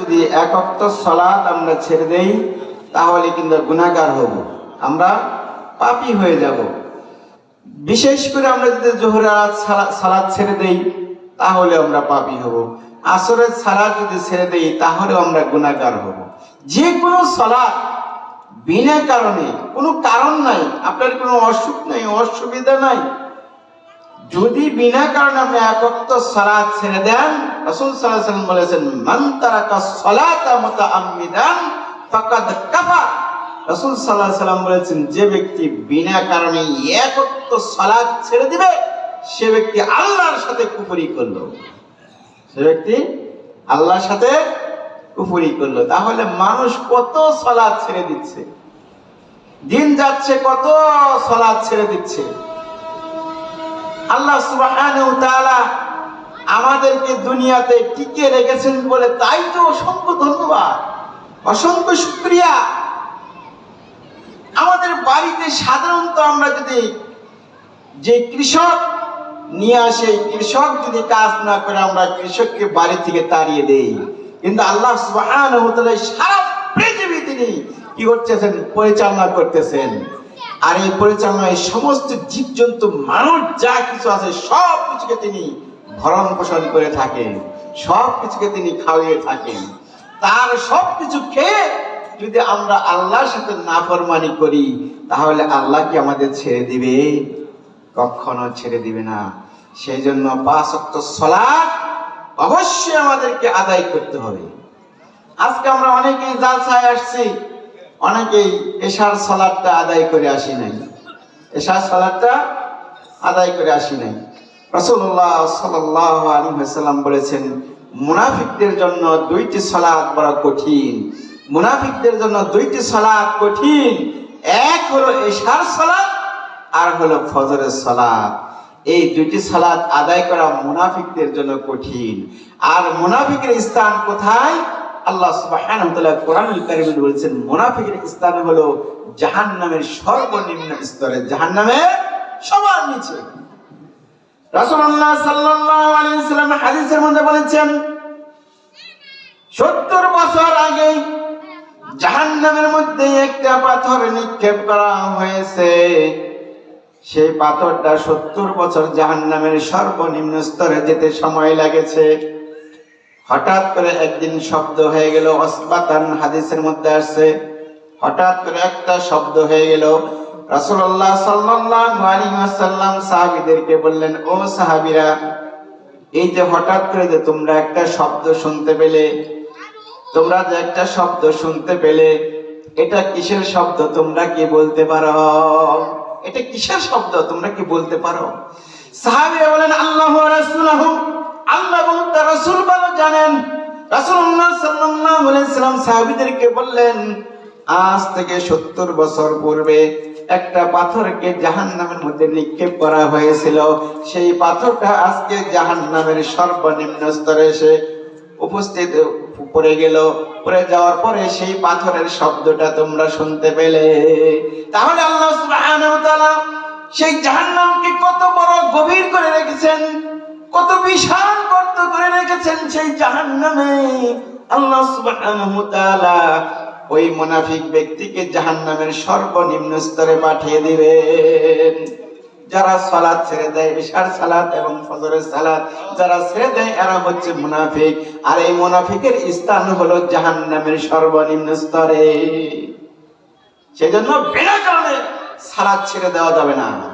যদি এক অক্ত সলাৎ আমরা ছেড়ে দেই, তাহলে কিন্তু গুণাগার হব। আমরা পাপি হয়ে যাব। বিশেষ করে আমরা যদি জোহরাত সালাদ ছেড়ে দেই, তাহলে আমরা পাপি হব। আসরের সালাদ যদি ছেড়ে দেই, তাহলেও আমরা গুণাগার হব। যে কোনো সলাৎ বিনা কারণে, কোনো কারণ নাই। আপনার কোনো অসুখ নাই, অসুবিধা নাই। যদি বিনা কারণে আপনি একত্র সালাত ছেড়ে দেন, রাসূল ওয়াসাল্লাম বলেছেন, মান তারাকা সালাতা মুতাআম্মিদান ফাকাদ রাসূল ওয়াসাল্লাম বলেছেন, যে ব্যক্তি বিনা কারণে একত্র সালাত ছেড়ে দিবে, সে ব্যক্তি আল্লাহর সাথে কুফরি করল। সে ব্যক্তি আল্লাহর সাথে কুফরি করল। তাহলে মানুষ কত সালাত ছেড়ে দিচ্ছে? দিন যাচ্ছে, কত সালাত ছেড়ে দিচ্ছে? আল্লাহ আমাদেরকে দুনিয়াতে টিকে রেখেছেন বলে তাই তো অসংখ্য ধন্যবাদ, অসংখ্য শুকরিয়া। আমাদের বাড়িতে সাধারণত আমরা যদি যে কৃষক নিয়ে আসে, কৃষক যদি কাজ না করে, আমরা কৃষককে বাড়ি থেকে তাড়িয়ে দেই। কিন্তু আল্লাহ সারা পৃথিবী তিনি কি করতেছেন? পরিচালনা করতেছেন। আর এই পরিচালনায় সমস্ত জীবজন্তু, মানুষ, যা কিছু আছে, সব কিছুকে তিনি ভরণ পোষণ করে থাকেন। সব কিছুকে তিনি খাওয়িয়ে থাকেন। তার সব কিছু খেয়ে যদি আমরা আল্লাহর সাথে নাফরমানি করি, তাহলে আল্লাহ কি আমাদের ছেড়ে দিবে? কখনো ছেড়ে দিবে না। সেই জন্য পাঁচ সলাৎ অবশ্যই আমাদেরকে আদায় করতে হবে। আজকে আমরা অনেকেই জালসায় আসছি। অনেকেই এশার সালাদটা আদায় করে আসি নাই। এশার সালাদটা আদায় করে আসি নাই। রাসূলুল্লাহ সাল্লাল্লাহু আলাইহি ওয়াসাল্লাম বলেছেন, মুনাফিকদের জন্য দুইটি সালাত বড় কঠিন। মুনাফিকদের জন্য দুইটি সালাত কঠিন। এক হলো এশার সালাত আর হলো ফজরের সালাত এই দুইটি সালাত আদায় করা মুনাফিকদের জন্য কঠিন। আর মুনাফিকের স্থান কোথায়? আল্লাহ তাআলা কোরআনুল কারীমে বলেছেন, মুনাফিকের স্থান হলো জাহান্নামের সর্বনিম্ন স্তরে, জাহান্নামের সবার নিচে। রাসূলুল্লাহ সাল্লাল্লাহু আলাইহি ওয়াসাল্লাম হাদিসের মধ্যে বলেছেন 70 বছর আগে জাহান্নামের মধ্যে একটা পাথর নিক্ষেপ করা হয়েছে। সেই পাথরটা সত্তর বছর জাহান্নামের সর্বনিম্ন স্তরে যেতে সময় লাগেছে। হঠাৎ করে একদিন শব্দ হয়ে গেল, অসবাতান হাদিসের মধ্যে আসছে। হঠাৎ করে একটা শব্দ হয়ে গেল। রাসূলুল্লাহ সাল্লাল্লাহু আলাইহি ওয়াসাল্লাম সাহাবীদেরকে বললেন, ও সাহাবীরা, এই যে হঠাৎ করে যে তোমরা একটা শব্দ শুনতে পেলে, তোমরা যে একটা শব্দ শুনতে পেলে, এটা কিসের শব্দ? তোমরা কি বলতে পারো? এটা কিসের শব্দ? তোমরা কি বলতে পারো? সাহাবীরা বলেন আল্লাহ রাসূলুহু। আল্লাহ এবং তার রাসূল ভালো জানেন। রাসূলুল্লাহ সাল্লাল্লাহু বললেন, আজ থেকে 70 বছর পূর্বে একটা পাথরকে জাহান্নামের মধ্যে নিক্ষেপ করা হয়েছিল। সেই পাথরটা আজকে জাহান্নামের সর্বনিম্ন স্তরে এসে উপস্থিত পড়ে গেল। পড়ে যাওয়ার পরে সেই পাথরের শব্দটা তোমরা শুনতে পেলে। তাহলে আল্লাহ সুবহানাহু ওয়া তাআলা সেই কত বড় গভীর করে রেখেছেন। কত বিশাল গর্ত করে রেখেছেন সেই জাহান্নামে। আল্লাহ সুবহানাহু তাআলা ওই মুনাফিক ব্যক্তিকে জাহান্নামের সর্বনিম্ন স্তরে পাঠিয়ে দিবেন। যারা সালাত ছেড়ে দেয় ইশার সালাত এবং ফজরের সালাত, যারা ছেড়ে দেয়, এরা হচ্ছে মুনাফিক। আর এই মুনাফিকের স্থান হলো জাহান্নামের সর্বনিম্ন স্তরে। সেজন্য বিনা কারণে সালাত ছেড়ে দেওয়া যাবে না।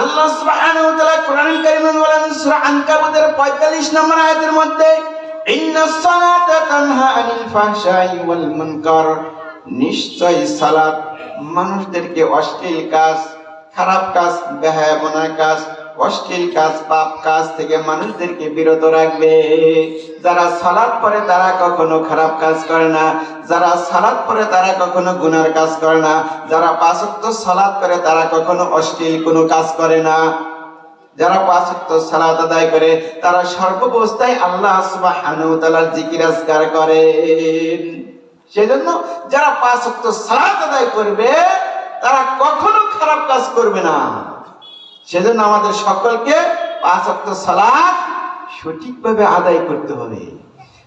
আল্লাহ সুবহানাহু ওয়া তাআলা কোরআনুল কারীমে বলেন, সূরা আনকাবুতের 45 নম্বর আয়াতের মধ্যে ইন্নাস সালাতা তানহা আনিল ফাহশাই ওয়াল মুনকার। নিশ্চয় সালাত মানুষদেরকে অশ্লীল কাজ, খারাপ কাজ বেহায়াপনা কাজ, অশ্লীল কাজ, পাপ কাজ থেকে মানুষদেরকে বিরত রাখবে। যারা সালাদ পরে তারা কখনো খারাপ কাজ করে না। যারা সালাদ পরে তারা কখনো গুনার কাজ করে না। যারা পাঁচক্ত সালাদ করে তারা কখনো অশ্লীল কোনো কাজ করে না। যারা পাঁচক্ত সালাত আদায় করে, তারা সর্বাবস্থায় আল্লাহ সুবহানাহু তাআলার জিকির আজকার করেন। সেজন্য যারা পাঁচক্ত সালাত আদায় করবে, তারা কখনো খারাপ কাজ করবে না। সেজন্য আমাদের সকলকে পাঁচ অক্ট সালাত সঠিকভাবে আদায় করতে হবে।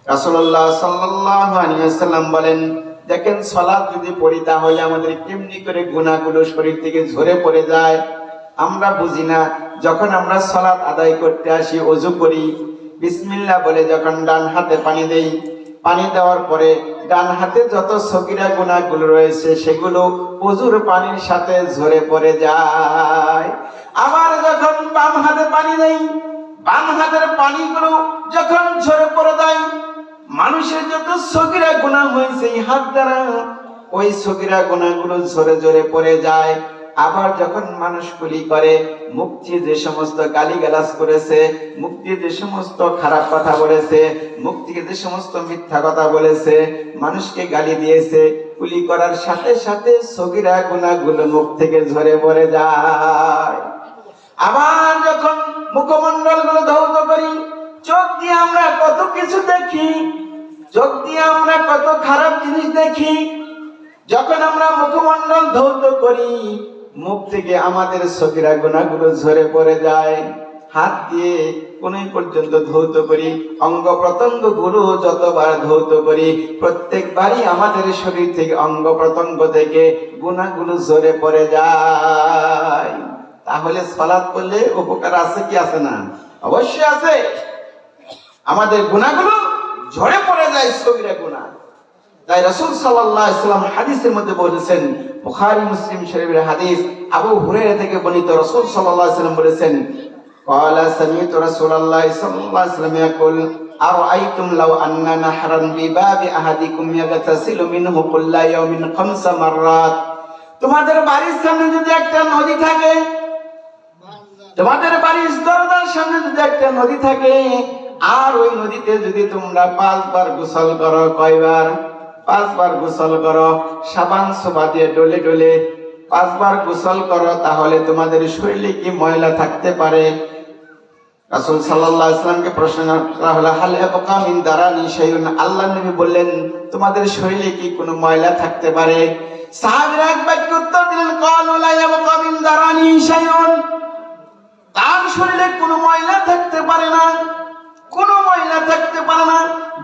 আলাইহি ওয়াসাল্লাম বলেন, দেখেন সালাত যদি পড়ি, তাহলে আমাদের কেমনি করে গুনাহগুলো শরীর থেকে ঝরে পড়ে যায়। আমরা বুঝি না, যখন আমরা সালাত আদায় করতে আসি ওযু করি, বিসমিল্লাহ বলে যখন ডান হাতে পানি দেই, পানি দেওয়ার পরে ডান হাতে যত সগিরা গুনাহগুলো রয়েছে, সেগুলো ওযুর পানির সাথে ঝরে পড়ে যায়। আবার যখন বাম হাতে পানি দেই বাম হাতের পানিগুলো যখন ঝরে পড়ে যায়, মানুষের যত সগিরা গুনাহ হয়েছে, এই হাত দ্বারা ওই সগিরা গুনাহগুলো ঝরে ঝরে পড়ে যায়। আবার যখন মানুষ কুলি করে, মুক্তি যে সমস্ত গালিগালাজ করেছে, মুক্তি যে সমস্ত খারাপ কথা বলেছে মুক্তিকে যে সমস্ত মিথ্যা কথা বলেছে, মানুষকে গালি দিয়েছে কুলি করার সাথে সাথে সগিরা গুনাহগুলো মুখ থেকে ঝরে পড়ে যায়। আবার যখন মুখমন্ডল কিছু দেখি দিয়ে আমরা কত খারাপ জিনিস দেখি, যখন আমরা মুখমন্ডল ধৌত করি, মুখ থেকে আমাদের সকিরা গুণাগুলো ঝরে পড়ে যায়। হাত দিয়ে কোন পর্যন্ত ধৌত করি, অঙ্গ প্রত্যঙ্গগুলো যতবার ধৌত করি, প্রত্যেকবারই আমাদের শরীর থেকে অঙ্গ প্রত্যঙ্গ থেকে গুণাগুলো ঝরে পড়ে যায়। তাহলে সলাৎ করলে উপকার আছে কি আছে না? অবশ্যই আছে। আমাদের গুণাগুলো ঝরে পড়ে যায় সবিরা গুণা। তাই রসুল সাল্লাম হাদিসের মধ্যে বলেছেন, বুখারি, মুসলিম শরীফের হাদিস, আবু হুরের থেকে বর্ণিত রসুল সাল্লাম বলেছেন লাউ তোমাদের বাড়ির সামনে যদি একটা নদী থাকে, তোমাদের বাড়ির সামনে যদি একটা নদী থাকে আর ওই নদীতে যদি তোমরা পাঁচবার গোসল করো, কয়বার? পাঁচবার গোসল করো, সাবান সোবা দিয়ে ডলে ডলে পাঁচবার গোসল করো, তাহলে তোমাদের শরীরে কি ময়লা থাকতে পারে? রাসূল সাল্লাল্লাহু আলাইহি ওয়াসাল্লামকে প্রশ্ন করা হলো, হাল ইয়াবকা মিন দারানি আল্লাহ নবী বললেন, তোমাদের শরীরে কি কোনো ময়লা থাকতে পারে? সাহাবীরা এক বাক্য উত্তর দিলেন ক্বালু লা ইয়াবকা মিন দারানি শাইউন? তার শরীরে কোনো ময়লা থাকতে পারে না। কোনো ময়লা থাকতে পারে না।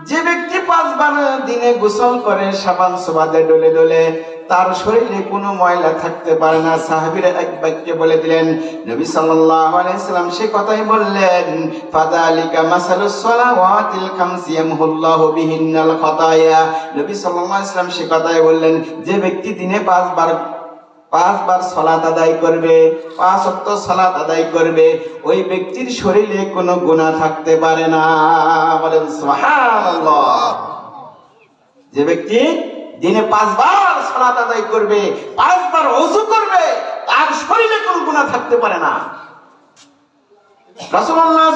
যে ব্যক্তি পাঁচবার দিনে গোসল করে, সাবান সোবাদে ডলে ডলে, তার শরীরে কোনো ময়লা থাকতে পারে না। সাহাবীরা এক বাক্যে বলে দিলেন, নবী সাল্লাল্লাহু আলাইহি সাল্লাম সে কথাই বললেন ফাদালিকা মাসালুস সালাওয়াতিল খামসি ইয়ামহুল্লাহু বিহিন্নাল খাতায়া। নবী সাল্লাল্লাহু আলাইহি সাল্লাম সে কথাই বললেন, যে ব্যক্তি দিনে পাঁচবার পাঁচবার সলাত আদায় করবে, পাঁচ অক্ট সলাত আদায় করবে, ওই ব্যক্তির শরীরে কোনো গুনাহ থাকতে পারে না। বলেন যে ব্যক্তি দিনে পাঁচবার সলাত আদায় করবে, পাঁচবার ওযু করবে, তার শরীরে কোনো গুণা থাকতে পারে না। রাসূলুল্লাহ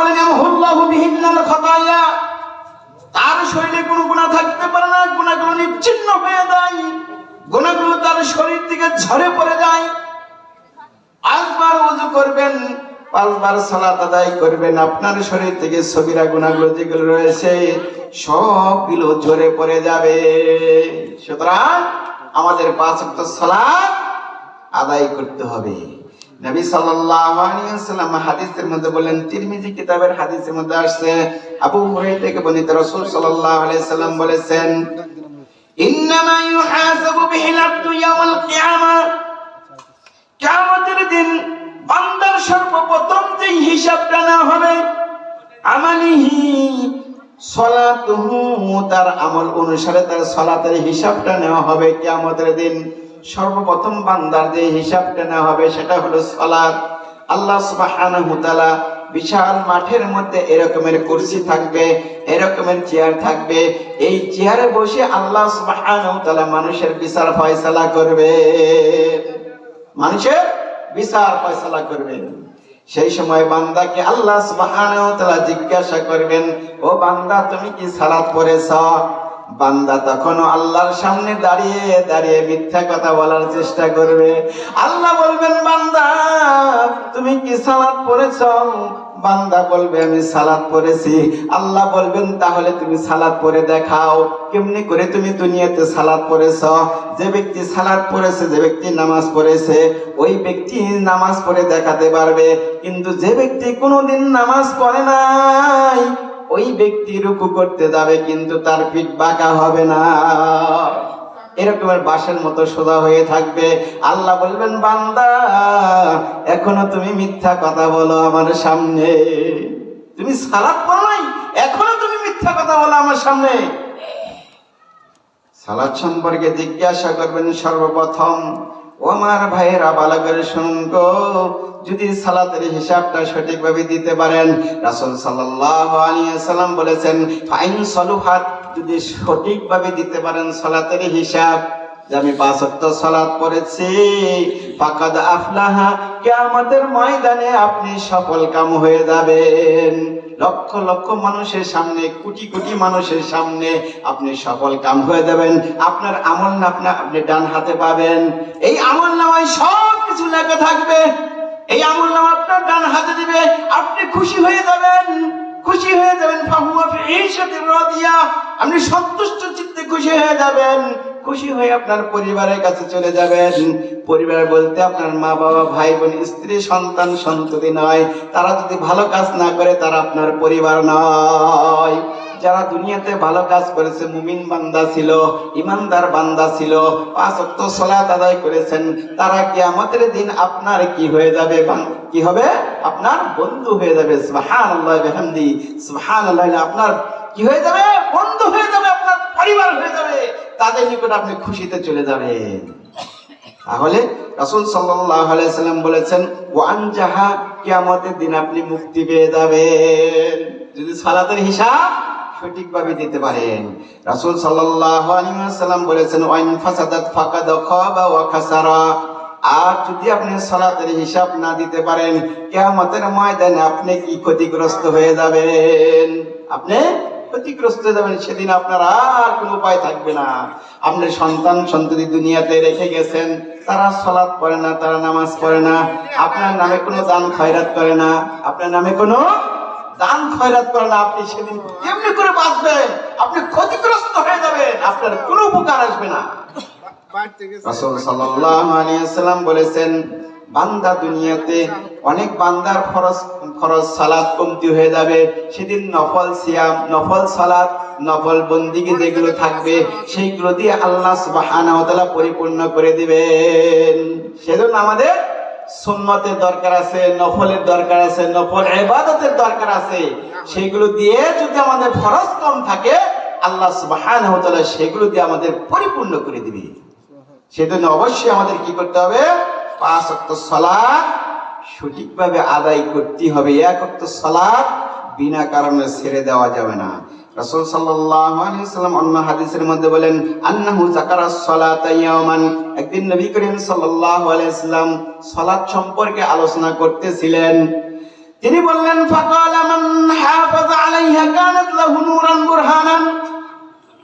বলেন, ইয়ামহুল্লাহু বিহিন্নাল খাতায়া। তার শরীরে কোনো গুনাহ থাকতে পারে না, গুনাহগুলো নিচ্ছিন্ন হয়ে যায়। গুণাগুলো তার শরীর থেকে ঝরে পড়ে যায়। পাঁচবার উজু করবেন, পাঁচবার সালাত আদায় করবেন। আপনার শরীর থেকে সবিরা গুণাগুলো যেগুলো রয়েছে, সবগুলো ঝরে পড়ে যাবে। সুতরাং আমাদের পাঁচ ওয়াক্ত সালাত আদায় করতে হবে। নবী হাদিসের মধ্যে কিতাবের হাদিসের মধ্যে থেকে বলেছেন ইন্নামা ইউহাসাবু বিহিল আবদু ইয়াউমাল কিয়ামা। কিয়ামতের দিন বান্দার সর্বপ্রথম যে হিসাবটা নেওয়া হবে, আমালিহি সলাতুহু, তার আমল অনুসারে তার সলাতের হিসাবটা নেওয়া হবে কিয়ামতের দিন। সর্বপ্রথম বান্দার যে হিসাবটা নেওয়া হবে, সেটা হলো সলাত আল্লাহ সুবহানাহু তাআলা বিশাল মাঠের মধ্যে এরকমের কুরসি থাকবে, এরকমের চেয়ার থাকবে। এই চেয়ারে বসে আল্লাহ মানুষের বিচার ফয়সালা করবে। মানুষের বিচার ফয়সালা করবেন সেই সময় বান্দাকে আল্লাহ জিজ্ঞাসা করবেন, ও বান্দা, তুমি কি সালাত পড়েছ? বান্দা তখনও আল্লাহর সামনে দাঁড়িয়ে দাঁড়িয়ে মিথ্যা কথা বলার চেষ্টা করবে। আল্লাহ বলবেন, বান্দা, তুমি কি সালাত পড়েছ? বান্দা বলবে, আমি সালাত পড়েছি। আল্লাহ বলবেন, তাহলে তুমি সালাত পড়ে দেখাও। কেমনি করে তুমি দুনিয়াতে সালাদ পড়েছ? যে ব্যক্তি সালাদ পড়েছে, যে ব্যক্তি নামাজ পড়েছে, ওই ব্যক্তি নামাজ পড়ে দেখাতে পারবে। কিন্তু যে ব্যক্তি কোনোদিন নামাজ পড়ে নাই ওই ব্যক্তি রুকু করতে যাবে, কিন্তু তার পিঠ বাঁকা হবে না। এরকমের বাঁশের মতো সোজা হয়ে থাকবে। আল্লাহ বলবেন, বান্দা, এখনও তুমি মিথ্যা কথা বলো আমার সামনে। তুমি সালাদ পড়ো নাই, এখনও তুমি মিথ্যা কথা বলো আমার সামনে। সালাদ সম্পর্কে জিজ্ঞাসা করবেন সর্বপ্রথম, ও আমার ভাইয়েরা, ভালো করে শুনুন গো যদি সালাতের হিসাবটা সঠিকভাবে দিতে পারেন, রাসূল সাল্লাল্লাহু আলাইহি সাল্লাম বলেছেন, ফাইন সলুহাত যদি সঠিকভাবে দিতে পারেন সালাতের হিসাব, যে আমি পাঁচ সালাত পড়েছি, ফাকাদ আফলাহা কিয়ামতের ময়দানে আপনি সফল কাম হয়ে যাবেন। লক্ষ লক্ষ মানুষের সামনে, কোটি কোটি মানুষের সামনে আপনি সফল কাম হয়ে যাবেন। আপনার আমল নামা আপনি ডান হাতে পাবেন। এই আমল নামায় সব কিছু লেখা থাকবে। এই আমল নামা আপনার ডান হাতে দিবে, আপনি খুশি হয়ে যাবেন। খুশি হয়ে যাবেন আপনি সন্তুষ্ট চিত্তে খুশি হয়ে যাবেন। খুশি হয়ে আপনার পরিবারের কাছে চলে যাবেন। পরিবার বলতে আপনার মা বাবা, ভাই বোন, স্ত্রী, সন্তান, সন্ততি নয়। তারা যদি ভালো কাজ না করে, তারা আপনার পরিবার নয়। যারা দুনিয়াতে ভালো কাজ করেছে, মুমিন বান্দা ছিল, ইমানদার বান্দা ছিল, পাঁচ সালাত আদায় করেছেন, তারা কিয়ামতের দিন আপনার কি হয়ে যাবে? কি হবে? আপনার বন্ধু হয়ে যাবে। সুহান আল্লাহ সুবহানাল্লাহ, বিহামদি। সুবহানাল্লাহ আপনার কি হয়ে যাবে? বন্ধু হয়ে যাবে, আপনার পরিবার হয়ে যাবে। তাদের নিকট আপনি খুশিতে চলে যাবেন। তাহলে রাসূল সাল্লাম বলেছেন, ওয়ান জাহা, কিয়ামতের দিন আপনি মুক্তি পেয়ে যাবেন। যদি সালাতের হিসাব সঠিকভাবে দিতে পারেন। রাসূল সাল্লাল্লাহু আলাইহি ওয়াসাল্লাম বলেছেন, ওয়াইন ফাসাদাত ফাকাদ খাবা ওয়া খাসারা। আর যদি আপনি সালাতের হিসাব না দিতে পারেন, কিয়ামতের ময়দানে আপনি কি ক্ষতিগ্রস্ত হয়ে যাবেন? আপনি ক্ষতিগ্রস্ত হয়ে যাবেন, সেদিন আপনার আর কোনো উপায় থাকবে না। আপনার সন্তান সন্ততি দুনিয়াতে রেখে গেছেন, তারা সলাৎ পড়ে না, তারা নামাজ পড়ে না। আপনার নামে কোনো দান খয়রাত করে না, আপনার নামে কোনো দান খয়রাত করে না আপনি সেদিন কেমনি করে বাঁচবেন। আপনি ক্ষতিগ্রস্ত হয়ে যাবেন। আপনার কোনো উপকার আসবে না। হয়ে যেগুলো থাকবে, সেইগুলো দিয়ে আল্লাহ পরিপূর্ণ করে দিবেন। সেজন্য আমাদের সুন্নতের দরকার আছে, নফলের দরকার আছে, নফল ইবাদতের দরকার আছে। সেগুলো দিয়ে যদি আমাদের ফরজ কম থাকে, আল্লাহ তাআলা সেগুলো দিয়ে আমাদের পরিপূর্ণ করে দিবে। সেজন্য অবশ্যই আমাদের কি করতে হবে? পাঁচ অক্ট সালাত সঠিকভাবে আদায় করতে হবে। এক অক্ট সালাত বিনা কারণে ছেড়ে দেওয়া যাবে না। রাসূল সাল্লাল্লাহু আলাইহি সাল্লাম অন্য হাদিসের মধ্যে বলেন, আন্নাহু যাকারা সালাতা ইয়াওমান। একদিন নবী করিম সাল্লাল্লাহু আলাইহি সাল্লাম সালাত সম্পর্কে আলোচনা করতেছিলেন। তিনি বললেন, ফাকালা মান হাফাযা আলাইহা কানাত লাহু নূরান বুরহানান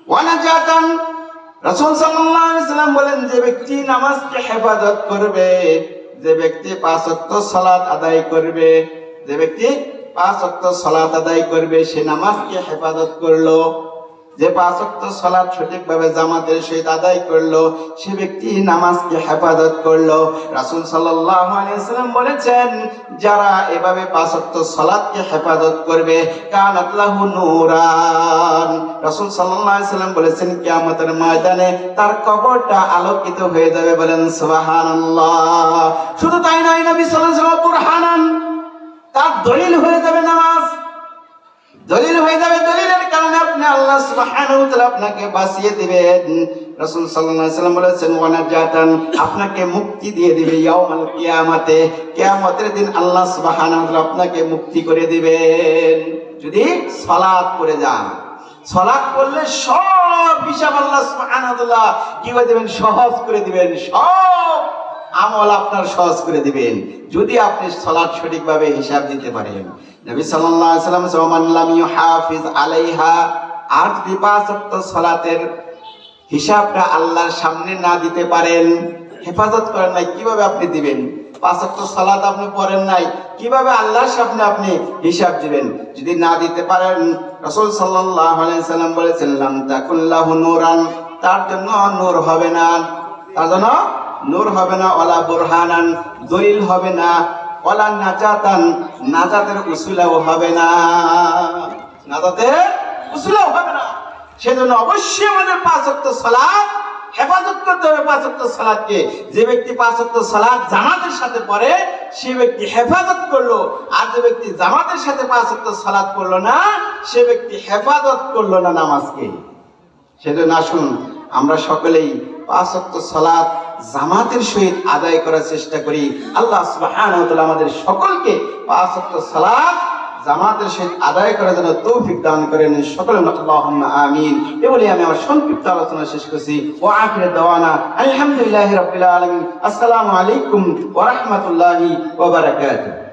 ওয়া নাজাতান। রাসূল সাল্লাল্লাহু আলাইহি সাল্লাম বলেন, যে ব্যক্তি নামাজকে হেফাজত করবে, যে ব্যক্তি পাঁচ ওয়াক্ত সালাত আদায় করবে, যে ব্যক্তি পাঁচ আদায় করবে, সে নামাজকে হেফাজত করল। যে পাঁচ সালাত সঠিকভাবে জামাতের সহিত আদায় করল, সে ব্যক্তি নামাজকে হেফাজত করল। রাসূল সাল্লাম বলেছেন, যারা এভাবে পাঁচ সালাতকে হেফাজত করবে নূরান। রাসূল সাল্লাম বলেছেন, কিয়ামতের ময়দানে তার কবরটা আলোকিত হয়ে যাবে। বলেন শুধু তাই নয়, নবী তার দলিল হয়ে যাবে নামাজ। দলিল হয়ে যাবে দলিলের কারণে আপনি আল্লাহ সুবহানাহু ওয়া তাআলা আপনাকে বাঁচিয়ে দিবেন। রাসূল সাল্লাল্লাহু আলাইহি সাল্লাম বলেছেন ওয়া নাজাতান আপনাকে মুক্তি দিয়ে দিবে ইয়াউমাল কিয়ামাতে। কিয়ামতের দিন আল্লাহ সুবহানাহু ওয়া তাআলা আপনাকে মুক্তি করে দিবেন। যদি সালাত পড়ে যান, সালাত পড়লে সব হিসাব আল্লাহ সুবহানাহু ওয়া তাআলা কি করে দিবেন? সহজ করে দিবেন, সব আমল আপনার সহজ করে দিবেন। যদি আপনি সালাত সঠিকভাবে হিসাব দিতে পারেন। নবী সাল্লাম সমান লাম ইউহাফিজ আলাইহা। আর যদি সালাতের হিসাবটা আল্লাহর সামনে না দিতে পারেন, হেফাজত করেন নাই, কীভাবে আপনি দিবেন? পাঁচ ওয়াক্ত সালাত আপনি পড়েন নাই, কীভাবে আল্লাহর সামনে আপনি হিসাব দিবেন? যদি না দিতে পারেন, রাসূল সাল্লাম বলেছেন, লাম তাকুল্লাহু নূরান। তার জন্য নূর হবে না। তার জন্য নূর হবে না ওলা বোরহানান, দলিল হবে না ওলা নাজাতান, নাজাতের উসুলাও হবে না। নাজাতের উসুলও হবে না। সেজন্য অবশ্যই আমাদের পাঁচ সালাত, হেফাজত করতে হবে পাঁচ ওয়াক্ত সালাতকে। যে ব্যক্তি পাঁচ ওয়াক্ত সালাত জামাতের সাথে পড়ে, সে ব্যক্তি হেফাজত করল, আর যে ব্যক্তি জামাতের সাথে পাঁচ ওয়াক্ত সালাত করল না, সে ব্যক্তি হেফাজত করল না নামাজকে। সেজন্য আসুন, আমরা সকলেই পাঁচ ওয়াক্ত সালাত জামাতের সহিত আদায় করার চেষ্টা করি। আল্লাহ আমাদের সকলকে সালাত জামাতের সহিত আদায় করার জন্য তৌফিক দান করেন। সকলে আমিন। এ বলে আমি আমার সংক্ষিপ্ত আলোচনা শেষ করছি। ও আখির দাওয়ানা, আলহামদুলিল্লাহ রবিল আলম আসসালামু আলাইকুম ওয়া রাহমাতুল্লাহি ওয়া বারাকাতুহু।